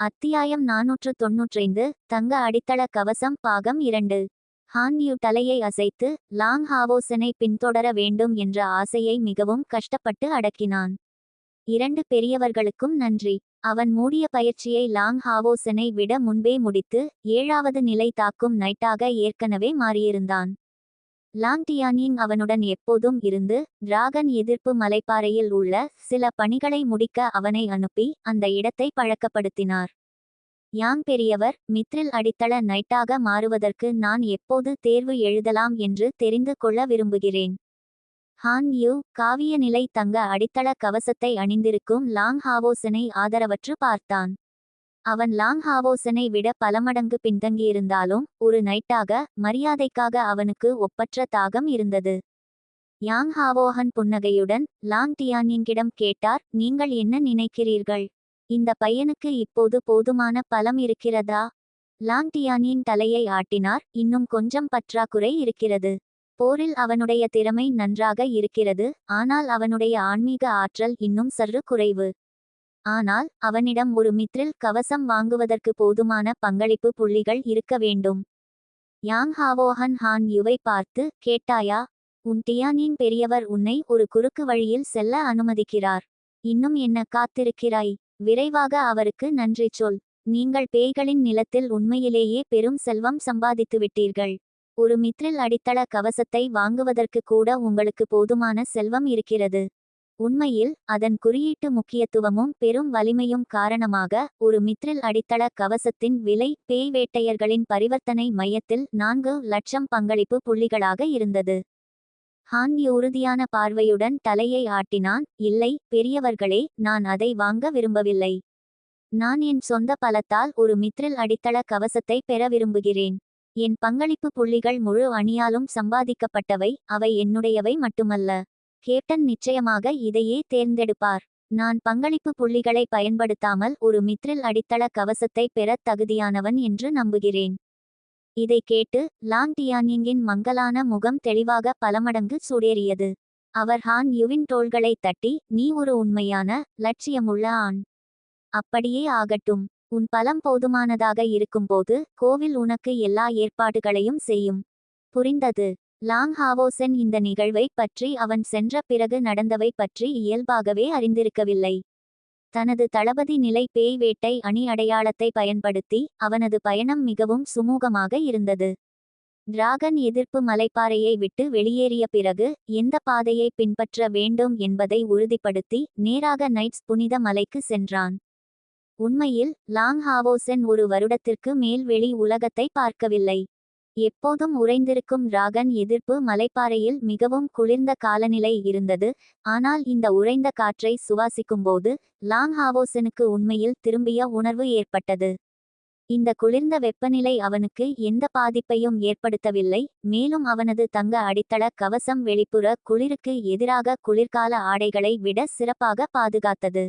அத்தியாயம் நாநூற்று தொன்னூற்றைந்து தங்க அடித்தள கவசம் பாகம் இரண்டு. ஹான்யூ தலையை அசைத்து லாங் ஹாவோசனை பின்தொடர வேண்டும் என்ற ஆசையை மிகவும் கஷ்டப்பட்டு அடக்கினான். இரண்டு பெரியவர்களுக்கும் நன்றி. அவன் மூடிய பயிற்சியை லாங் ஹாவோசனை விட முன்பே முடித்து ஏழாவது நிலை தாக்கும் நைட்டாக ஏற்கனவே மாறியிருந்தான். லாங்டியானிங் அவனுடன் எப்போதும் இருந்து டிராகன் எதிர்ப்பு மலைப்பாறையில் உள்ள சில பணிகளை முடிக்க அவனை அனுப்பி அந்த இடத்தை பழக்கப்படுத்தினார். யாங் பெரியவர் மித்ரில் அடித்தள நைட்டாக மாறுவதற்கு நான் எப்போது தேர்வு எழுதலாம் என்று தெரிந்து கொள்ள விரும்புகிறேன். ஹான் யூ காவிய நிலை தங்க அடித்தள கவசத்தை அணிந்திருக்கும் லாங் ஹாவோசனை ஆதரவற்று பார்த்தான். அவன் லாங் ஹாவோசனை விட பல மடங்கு பின்தங்கியிருந்தாலும் ஒரு நைட்டாக மரியாதைக்காக அவனுக்கு ஒப்பற்ற தாகம் இருந்தது. யாங் ஹாவோஹன் புன்னகையுடன் லாங் டியானிங்கிடம் கேட்டார் நீங்கள் என்ன நினைக்கிறீர்கள்? இந்த பையனுக்கு இப்போது போதுமான பலம் இருக்கிறதா? லாங் டியானியின் தலையை ஆட்டினார் இன்னும் கொஞ்சம் பற்றாக்குறை இருக்கிறது. போரில் அவனுடைய திறமை நன்றாக இருக்கிறது ஆனால் அவனுடைய ஆன்மீக ஆற்றல் இன்னும் சற்று குறைவு. ஆனால் அவனிடம் ஒரு மித்ரில் கவசம் வாங்குவதற்கு போதுமான பங்களிப்பு புள்ளிகள் இருக்க வேண்டும். யாங் ஹாவோஹன் ஹான் யுவை பார்த்து கேட்டாயா உன் டியானின் பெரியவர் உன்னை ஒரு குறுக்கு வழியில் செல்ல அனுமதிக்கிறார். இன்னும் என்ன காத்திருக்கிறாய்? விரைவாக அவருக்கு நன்றி சொல். நீங்கள் பேய்களின் நிலத்தில் உண்மையிலேயே பெரும் செல்வம் சம்பாதித்து விட்டீர்கள் ஒரு மித்ரில் அடித்தள கவசத்தை வாங்குவதற்கு கூட உங்களுக்கு போதுமான செல்வம் இருக்கிறது. உண்மையில் அதன் குறியீட்டு முக்கியத்துவமும் பெரும் வலிமையும் காரணமாக ஒரு மித்ரில் அடித்தள கவசத்தின் விலை பேய் வேட்டையர்களின் பரிவர்த்தனை மையத்தில் நான்கு லட்சம் பங்களிப்பு புள்ளிகளாக இருந்தது. ஹான் உறுதியான பார்வையுடன் தலையை ஆட்டினான் இல்லை பெரியவர்களே நான் அதை வாங்க விரும்பவில்லை. நான் என் சொந்த பலத்தால் ஒரு மித்ரில் அடித்தள கவசத்தை பெற விரும்புகிறேன். என் பங்களிப்பு புள்ளிகள் முழு அணியாலும் சம்பாதிக்கப்பட்டவை அவை என்னுடையவை மட்டுமல்ல. கேப்டன் நிச்சயமாக இதையே தேர்ந்தெடுப்பார். நான் பங்களிப்பு புள்ளிகளை பயன்படுத்தாமல் ஒரு மித்ரில் அடித்தள கவசத்தை பெறத் தகுதியானவன் என்று நம்புகிறேன். இதை கேட்டு லாங் டியானிங்கின் மங்கலான முகம் தெளிவாக பலமடங்கு சுடேறியது. அவர் ஹான் யுவின் தோள்களை தட்டி நீ ஒரு உண்மையான லட்சியமுள்ள ஆண். அப்படியே ஆகட்டும். உன் பலம் போதுமானதாக இருக்கும்போது கோவில் உனக்கு எல்லா ஏற்பாடுகளையும் செய்யும். புரிந்தது. லாங் ஹாவோசென் இந்த நிகழ்வை பற்றி அவன் சென்ற பிறகு நடந்தவை பற்றி இயல்பாகவே அறிந்திருக்கவில்லை. தனது தளபதி நிலை பேய் வேட்டை அணி அடையாளத்தை பயன்படுத்தி அவனது பயணம் மிகவும் சுமூகமாக இருந்தது. டிராகன் எதிர்ப்பு மலைப்பாறையை விட்டு வெளியேறிய பிறகு எந்த பாதையை பின்பற்ற வேண்டும் என்பதை உறுதிப்படுத்தி நேராக நைட்ஸ் புனித மலைக்கு சென்றான். உண்மையில் லாங் ஹாவோசென் ஒரு வருடத்திற்கு மேல் வெளி உலகத்தை பார்க்கவில்லை. எப்போதும் உறைந்திருக்கும் ராகன் எதிர்ப்பு மலைப்பாறையில் மிகவும் குளிர்ந்த காலநிலை இருந்தது. ஆனால் இந்த உறைந்த காற்றை சுவாசிக்கும்போது லாங் ஹாவோசனுக்கு உண்மையில் திரும்பிய உணர்வு ஏற்பட்டது. இந்த குளிர்ந்த வெப்பநிலை அவனுக்கு எந்த பாதிப்பையும் ஏற்படுத்தவில்லை. மேலும் அவனது தங்க அடித்தள கவசம் வெளிப்புற குளிருக்கு எதிராக குளிர்கால ஆடைகளை விட சிறப்பாக பாதுகாத்தது.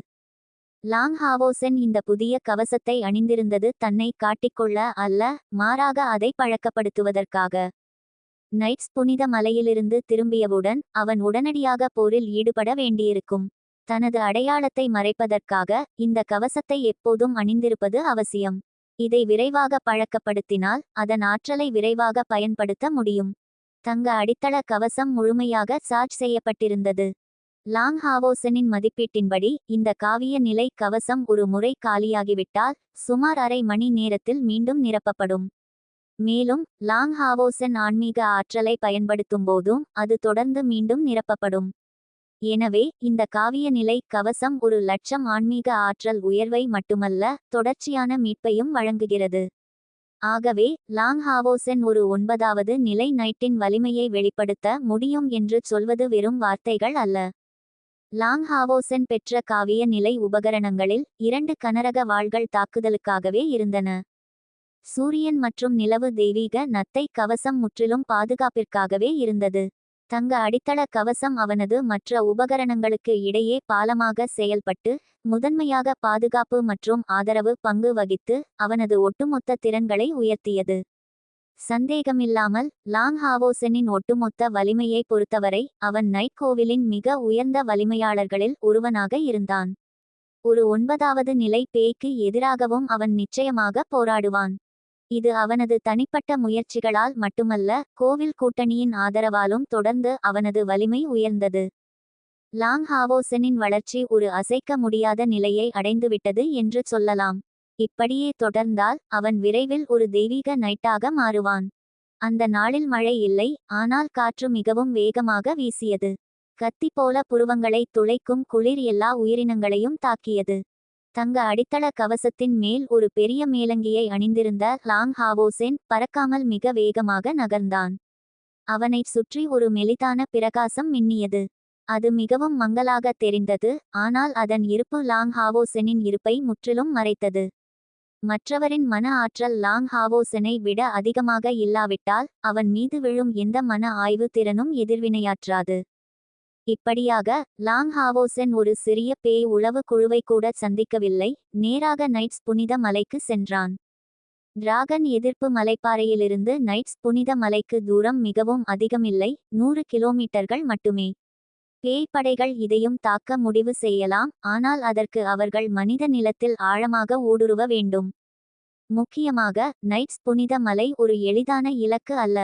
லாங் ஹாவோசென் இந்த புதிய கவசத்தை அணிந்திருந்தது தன்னை காட்டிக்கொள்ள அல்ல மாறாக அதை பழக்கப்படுத்துவதற்காக. நைட்ஸ் புனித மலையிலிருந்து திரும்பியவுடன் அவன் உடனடியாக போரில் ஈடுபட வேண்டியிருக்கும். தனது அடையாளத்தை மறைப்பதற்காக இந்த கவசத்தை எப்போதும் அணிந்திருப்பது அவசியம். இதை விரைவாக பழக்கப்படுத்தினால் அதன் ஆற்றலை விரைவாக பயன்படுத்த முடியும். தங்க அடித்தள கவசம் முழுமையாக சார்ஜ் செய்யப்பட்டிருந்தது. லாங் ஹாவோசனின் மதிப்பீட்டின்படி இந்த காவிய நிலை கவசம் ஒரு முறை காலியாகிவிட்டால் சுமார் அரை மணி நேரத்தில் மீண்டும் நிரப்பப்படும். மேலும் லாங் ஹாவோசன் ஆன்மீக ஆற்றலை பயன்படுத்தும் போதும் அது தொடர்ந்து மீண்டும் நிரப்பப்படும். எனவே இந்த காவிய நிலை கவசம் ஒரு லட்சம் ஆன்மீக ஆற்றல் உயர்வை மட்டுமல்ல தொடர்ச்சியான மீட்பையும் வழங்குகிறது. ஆகவே லாங் ஹாவோசன் ஒரு ஒன்பதாவது நிலை நைட்டின் வலிமையை வெளிப்படுத்த முடியும் என்று சொல்வது வெறும் வார்த்தைகள் அல்ல. லாங்ஹாவோசன் பெற்ற காவிய நிலை உபகரணங்களில் இரண்டு கனரக வாள்கள் தாக்குதலுக்காகவே இருந்தன. சூரியன் மற்றும் நிலவு தெய்வீக நத்தை கவசம் முற்றிலும் பாதுகாப்பிற்காகவே இருந்தது. தங்க அடித்தள கவசம் அவனது மற்ற உபகரணங்களுக்கு இடையே பாலமாக செயல்பட்டு முதன்மையாக பாதுகாப்பு மற்றும் ஆதரவு பங்கு வகித்து அவனது ஒட்டுமொத்த திறன்களை உயர்த்தியது. சந்தேகமில்லாமல் லாங் ஹாவோசனின் ஒட்டுமொத்த வலிமையை பொறுத்தவரை அவன் நைட் கோவிலின் மிக உயர்ந்த வலிமையாளர்களில் ஒருவனாக இருந்தான். ஒரு ஒன்பதாவது நிலை பேய்க்கு எதிராகவும் அவன் நிச்சயமாக போராடுவான். இது அவனது தனிப்பட்ட முயற்சிகளால் மட்டுமல்ல கோவில் கூட்டணியின் ஆதரவாலும் தொடர்ந்து அவனது வலிமை உயர்ந்தது. லாங் ஹாவோசனின் வளர்ச்சி ஒரு அசைக்க முடியாத நிலையை அடைந்துவிட்டது என்று சொல்லலாம். இப்படியே தொடர்ந்தால் அவன் விரைவில் ஒரு தெய்வீக நைட்டாக மாறுவான். அந்த நாளில் மழை இல்லை ஆனால் காற்று மிகவும் வேகமாக வீசியது. கத்தி போல புருவங்களை துளைக்கும் குளிர் எல்லா உயிரினங்களையும் தாக்கியது. தங்க அடித்தள கவசத்தின் மேல் ஒரு பெரிய மேலங்கியை அணிந்திருந்த லாங் ஹாவோசென் பறக்காமல் மிக வேகமாக நகர்ந்தான். அவனைச் சுற்றி ஒரு மெலிதான பிரகாசம் மின்னியது. அது மிகவும் மங்கலாக தெரிந்தது ஆனால் அதன் இருப்பு லாங் ஹாவோசெனின் இருப்பை முற்றிலும் மறைத்தது. மற்றவரின் மன ஆற்றல் லாங் ஹாவோசனை விட அதிகமாக இல்லாவிட்டால் அவன் மீது விழும் எந்த மன ஆய்வு திறனும் எதிர்வினையாற்றாது. இப்படியாக லாங் ஹாவோசென் ஒரு சிறிய பேய் உளவு குழுவை கூட சந்திக்கவில்லை நேராக நைட்ஸ் புனித மலைக்கு சென்றான். டிராகன் எதிர்ப்பு மலைப்பாறையிலிருந்து நைட்ஸ் புனித மலைக்கு தூரம் மிகவும் அதிகமில்லை நூறு கிலோமீட்டர்கள் மட்டுமே. பேய் படைகள் இதையும் தாக்க முடிவு செய்யலாம் ஆனால் அதற்கு அவர்கள் மனித நிலத்தில் ஆழமாக ஊடுருவ வேண்டும். முக்கியமாக நைட்ஸ் புனித மலை ஒரு எளிதான இலக்கு அல்ல.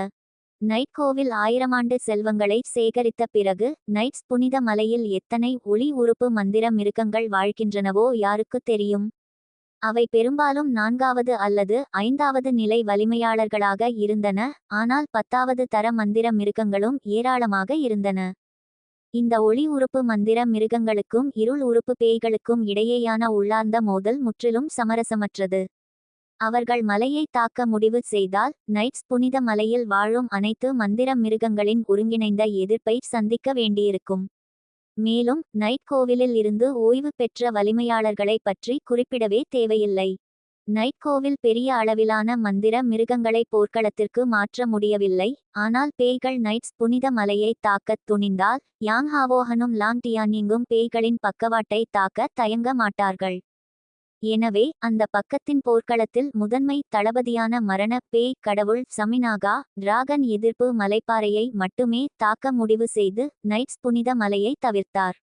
நைட் கோவில் ஆயிரமாண்டு செல்வங்களை சேகரித்த பிறகு நைட்ஸ் புனித மலையில் எத்தனை ஒளி உறுப்பு மந்திர மிருகங்கள் வாழ்கின்றனவோ யாருக்கு தெரியும்? அவை பெரும்பாலும் நான்காவது அல்லது ஐந்தாவது நிலை வலிமையாளர்களாக இருந்தன ஆனால் பத்தாவது தர மந்திர மிருகங்களும் ஏராளமாக இருந்தன. இந்த ஒளி உறுப்பு மந்திர மிருகங்களுக்கும் இருள் உறுப்பு பேய்களுக்கும் இடையேயான உள்ளார்ந்த மோதல் முற்றிலும் சமரசமற்றது. அவர்கள் மலையை தாக்க முடிவு செய்தால் நைட்ஸ் புனித மலையில் வாழும் அனைத்து மந்திர மிருகங்களின் ஒருங்கிணைந்த எதிர்ப்பை சந்திக்க வேண்டியிருக்கும். மேலும் நைட் கோவிலில் இருந்து ஓய்வு பெற்ற வலிமையாளர்களை பற்றி குறிப்பிடவே தேவையில்லை. நைட் கோவில் பெரிய அளவிலான மந்திர மிருகங்களை போர்க்களத்திற்கு மாற்ற முடியவில்லை. ஆனால் பேய்கள் நைட்ஸ் புனித மலையை தாக்கத் துணிந்தால் யாங் ஹாவோஹனும் லாங் டியானிங்கும் பேய்களின் பக்கவாட்டை தாக்க தயங்க மாட்டார்கள். எனவே அந்த பக்கத்தின் போர்க்களத்தில் முதன்மை தளபதியான மரண பேய் கடவுள் சமினாகா டிராகன் எதிர்ப்பு மலைப்பாறையை மட்டுமே தாக்க முடிவு செய்து நைட்ஸ் புனித மலையை தவிர்த்தார்.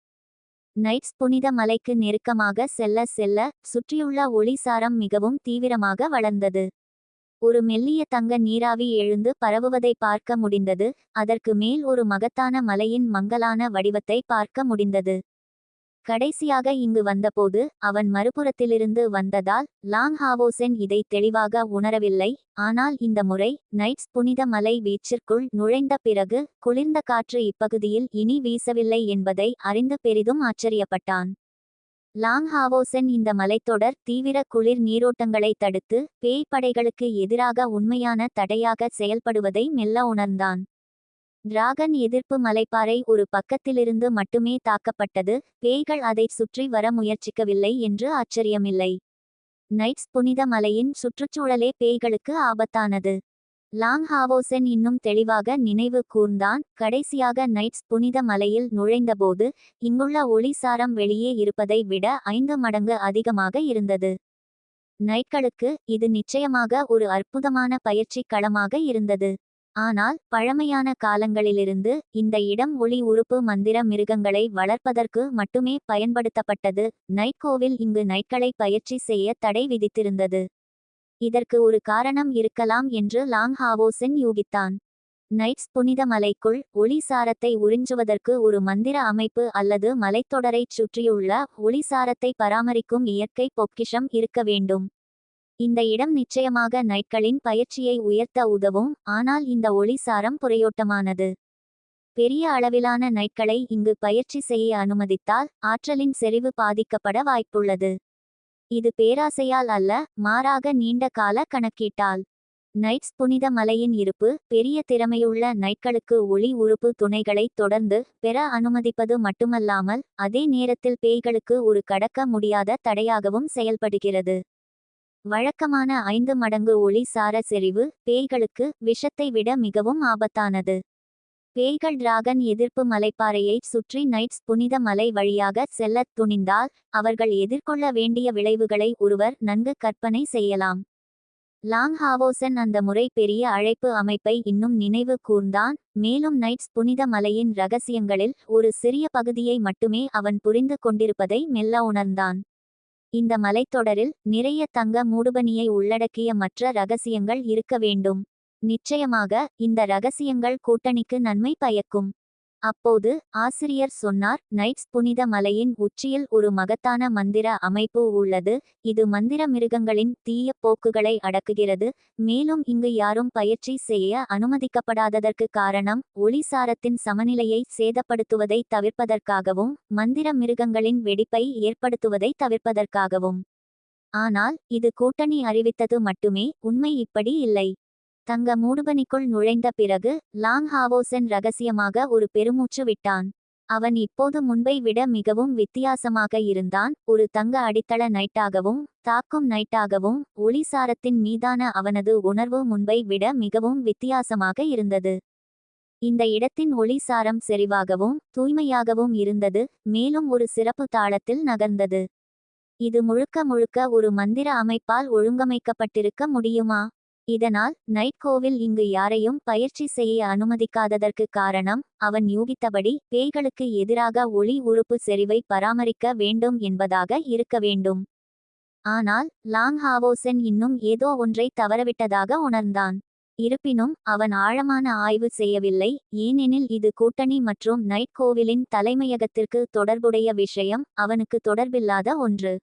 நைட்ஸ் புனித மலைக்கு நெருக்கமாக செல்ல செல்ல சுற்றியுள்ள ஒளிசாரம் மிகவும் தீவிரமாக வளர்ந்தது. ஒரு மெல்லிய தங்க நீராவி எழுந்து பரவுவதை பார்க்க முடிந்தது அதற்கு மேல் ஒரு மகத்தான மலையின் மங்கலான வடிவத்தை பார்க்க முடிந்தது. கடைசியாக இங்கு வந்தபோது அவன் மறுபுறத்திலிருந்து வந்ததால் லாங் ஹாவோசென் இதை தெளிவாக உணரவில்லை. ஆனால் இந்த முறை நைட்ஸ் புனித மலை வீச்சிற்குள் நுழைந்த பிறகு குளிர்ந்த காற்று இப்பகுதியில் இனி வீசவில்லை என்பதை அறிந்து பெரிதும் ஆச்சரியப்பட்டான். லாங் ஹாவோசென் இந்த மலைத்தொடர் தீவிர குளிர் நீரோட்டங்களை தடுத்து பேய் படைகளுக்கு எதிராக உண்மையான தடையாக செயல்படுவதை மெல்ல உணர்ந்தான். டிராகன் எதிர்ப்பு மலைப்பாறை ஒரு பக்கத்திலிருந்து மட்டுமே தாக்கப்பட்டது பேய்கள் அதை சுற்றி வர முயற்சிக்கவில்லை என்று ஆச்சரியமில்லை. நைட்ஸ் புனித மலையின் சுற்றுச்சூழலே பேய்களுக்கு ஆபத்தானது. லாங் ஹாவோசென் இன்னும் தெளிவாக நினைவு கூர்ந்தான். கடைசியாக நைட்ஸ் புனித மலையில் நுழைந்தபோது இங்குள்ள ஒளிசாரம் வெளியே இருப்பதை விட ஐந்து மடங்கு அதிகமாக இருந்தது. நைட்களுக்கு இது நிச்சயமாக ஒரு அற்புதமான பயிற்சி களமாக இருந்தது. ஆனால் பழமையான காலங்களிலிருந்து இந்த இடம் ஒளி உறுப்பு மந்திர மிருகங்களை வளர்ப்பதற்கு மட்டுமே பயன்படுத்தப்பட்டது. நைட் கோவில் இங்கு நைட்களை பயிற்சி செய்ய தடை விதித்திருந்தது. இதற்கு ஒரு காரணம் இருக்கலாம் என்று லாங் ஹாவோசென் யூகித்தான். நைட்ஸ் புனித மலைக்குள் ஒளிசாரத்தை உறிஞ்சுவதற்கு ஒரு மந்திர அமைப்பு அல்லது மலைத்தொடரைச் சுற்றியுள்ள ஒளிசாரத்தை பராமரிக்கும் இயற்கை பொக்கிஷம் இருக்க வேண்டும். இந்த இடம் நிச்சயமாக நைட்களின் பயிற்சியை உயர்த்த உதவும் ஆனால் இந்த ஒளிசாரம் புரையோட்டமானது. பெரிய அளவிலான நைட்களை இங்கு பயிற்சி செய்ய அனுமதித்தால் ஆற்றலின் செறிவு பாதிக்கப்பட வாய்ப்புள்ளது. இது பேராசையால் அல்ல மாறாக நீண்ட கால கணக்கீட்டால். நைட்ஸ் புனித மலையின் இருப்பு பெரிய திறமையுள்ள நைட்களுக்கு ஒளி உறுப்பு துணைகளை தொடர்ந்து பெற அனுமதிப்பது மட்டுமல்லாமல் அதே நேரத்தில் பேய்களுக்கு ஒரு கடக்க முடியாத தடையாகவும் செயல்படுகிறது. வழக்கமான ஐந்து மடங்கு ஒளி சார செறிவு பேய்களுக்கு விஷத்தை விட மிகவும் ஆபத்தானது. பேய்கள் டிராகன் எதிர்ப்பு மலைப்பாறையை சுற்றி நைட்ஸ் புனித மலை வழியாக செல்லத் துணிந்தால் அவர்கள் எதிர்கொள்ள வேண்டிய விளைவுகளை ஒருவர் நன்கு கற்பனை செய்யலாம். லாங் ஹாவோசன் அந்த முறை பெரிய அழைப்பு அமைப்பை இன்னும் நினைவு கூர்ந்தான் மேலும் நைட்ஸ் புனித மலையின் ரகசியங்களில் ஒரு சிறிய பகுதியை மட்டுமே அவன் புரிந்து கொண்டிருப்பதை மெல்ல உணர்ந்தான். இந்த மலைத்தொடரில் நிறைய தங்க மூடுபனியை உள்ளடக்கிய மற்ற ரகசியங்கள் இருக்க வேண்டும். நிச்சயமாக இந்த ரகசியங்கள் கூட்டணிக்கு நன்மை பயக்கும். அப்போது ஆசிரியர் சொன்னார் நைட்ஸ் புனித மலையின் உச்சியில் ஒரு மகத்தான மந்திர அமைப்பு உள்ளது. இது மந்திர மிருகங்களின் தீய போக்குகளை அடக்குகிறது. மேலும் இங்கு யாரும் பயிற்சி செய்ய அனுமதிக்கப்படாததற்கு காரணம் ஒளிசாரத்தின் சமநிலையை சேதப்படுத்துவதை தவிர்ப்பதற்காகவும் மந்திர மிருகங்களின் வெடிப்பை ஏற்படுத்துவதை தவிர்ப்பதற்காகவும். ஆனால் இது கூட்டணி அறிவித்தது மட்டுமே உண்மை இப்படி இல்லை. தங்க மூடுபனிக்குள் நுழைந்த பிறகு லாங் ஹாவோசன் ரகசியமாக ஒரு பெருமூச்சு விட்டான். அவன் இப்போது முன்பை விட மிகவும் வித்தியாசமாக இருந்தான். ஒரு தங்க அடித்தள நைட்டாகவும் தாக்கும் நைட்டாகவும் ஒளிசாரத்தின் மீதான அவனது உணர்வு முன்பை விட மிகவும் வித்தியாசமாக இருந்தது. இந்த இடத்தின் ஒளிசாரம் செறிவாகவும் தூய்மையாகவும் இருந்தது மேலும் ஒரு சிறப்பு தாளத்தில் நகர்ந்தது. இது முழுக்க முழுக்க ஒரு மந்திர அமைப்பால் ஒழுங்கமைக்கப்பட்டிருக்க முடியுமா? இதனால் நைட் கோவில் இங்கு யாரையும் பயிற்சி செய்ய அனுமதிக்காததற்கு காரணம் அவன் யூகித்தபடி பேய்களுக்கு எதிராக ஒளி உறுப்பு செறிவை பராமரிக்க வேண்டும் என்பதாக இருக்க வேண்டும். ஆனால் லாங் ஹாவோசன் இன்னும் ஏதோ ஒன்றை தவறவிட்டதாக உணர்ந்தான். இருப்பினும் அவன் ஆழமான ஆய்வு செய்யவில்லை ஏனெனில் இது கூட்டணி மற்றும் நைட் கோவிலின் தலைமையகத்திற்கு தொடர்புடைய விஷயம் அவனுக்கு தொடர்பில்லாத ஒன்று.